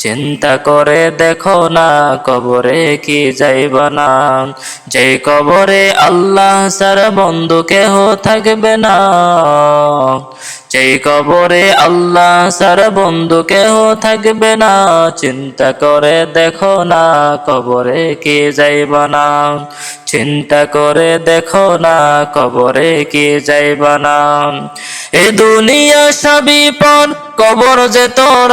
চিন্তা করে দেখো না, কবরে কি যাইবা না। যেই কবরে আল্লাহ সারা বন্ধু কেহ থাকবে না। যেই কবরে আল্লাহ সারা বন্ধু কেহ থাকবে না। চিন্তা করে দেখো না, কবরে কি যাইবা না। চিন্তা করে দেখো না, কবরে কি যাইবা না। এ দুনিয়া সবই পর কবর যেত তোর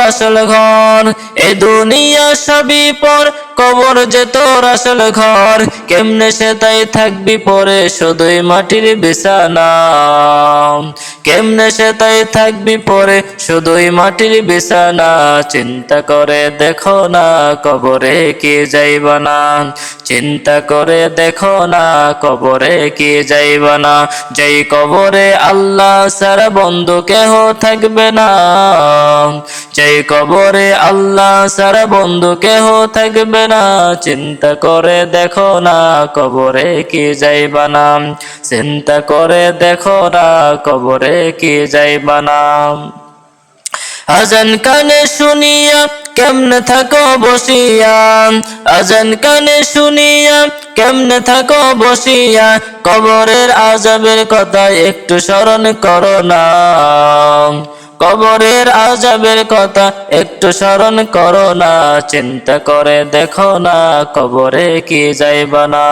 ঘন এ দুনিয়া সবই পর কবর যে তোর আসল ঘর, কেমনে সে তাই থাকবি পরে শুধুই মাটির বিছানা? কেমনে সে তাই থাকবি পরে শুধুই মাটির বিছানা? চিন্তা করে দেখো না কবরে কি যাইবা না। চিন্তা করে দেখো না কবরে কি যাইবা না। যেই কবরে আল্লাহ সারা বন্ধু কেহ থাকবে না। যেই কবরে আল্লাহ সারা বন্ধু কেহ থাকবে না, চিন্তা করে দেখো না, কবরে কি যাইবা না। চিন্তা করে দেখো না, কবরে কি যাইবা না। আজান কানে শুনিয়া কেমনে থাকো বসিয়া। আজান কানে শুনিয়া কেমনে থাকো বসিয়া। কবরের আজাবের কথা একটু স্মরণ করো না। কবরের আজাবের কথা একটু স্মরণ করো না, চিন্তা করে দেখো না কবরে কি যাইবা না।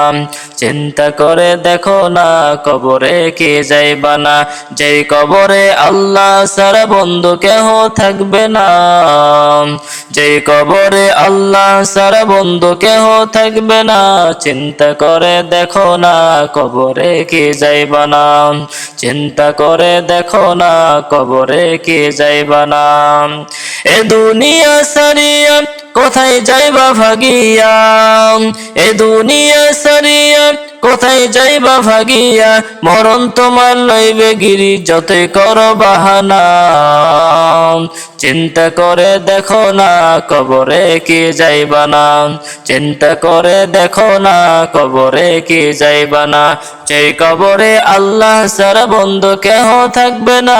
চিন্তা করে দেখো না কবরে কি যাইবা না। যেই কবরে আল্লাহ সারা বন্ধু কেহ থাকবে না। যেই কবরে আল্লাহ সারা বন্ধু কেহ থাকবে না। চিন্তা করে দেখো না কবরে কি যাইবা না। চিন্তা করে দেখো না কবরে কি যাইবা না। এ দুনিয়া সারিয়া কোথায় যাইবা ভাগিয়া? এ দুনিয়া সারিয়া, কোথায় যাইবা ভাগিয়া? মরণ তোমার লইবে গিরি যতই করো বাহানা। চিন্তা করে দেখো না কবরে কি যাইবা না। চিন্তা করে দেখো না কবরে কি যাইবা না। যেই কবরে আল্লাহ সারা বন্ধু কেহ থাকবে না।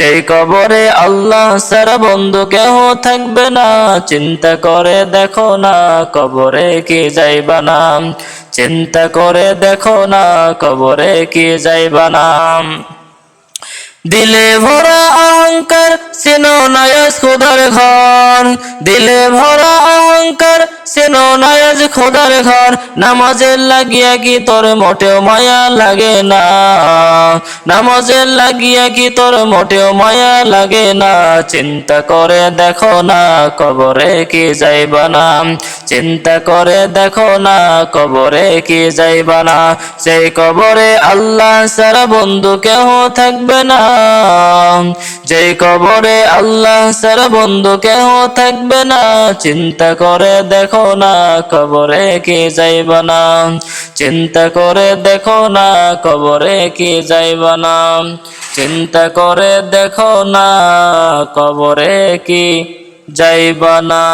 যেই কবরে আল্লাহ সারা বন্ধু কেহ থাকবে না। চিন্তা করে দেখো না কবরে কি যাইবা না। চিন্তা করে দেখো না কবরে কি যাইবা না। দিলে ভরা অহংকার সেনো নায়াজ খোদার ঘর। দিলে ভরা অহংকার সেনো নায়াজ খোদার ঘর। নামাজের লাগিয়া কি তোর মোটেও মায়া লাগে না? নামাজের লাগিয়া কি তোর মোটেও মায়া লাগে না? চিন্তা করে দেখো না, কবরে কি যাইবা না? চিন্তা করে দেখো না, কবরে কি যাইবা না? সেই কবরে আল্লাহ সারা বন্ধু কেহ থাকবে না। যে কবরে আল্লাহ সারা বন্ধু কেহ থাকবে না, চিন্তা করে দেখো না কবরে কে যাইবা না। চিন্তা করে দেখো না কবরে কে যাইবা না। চিন্তা করে দেখো না কবরে কি যাইবা না।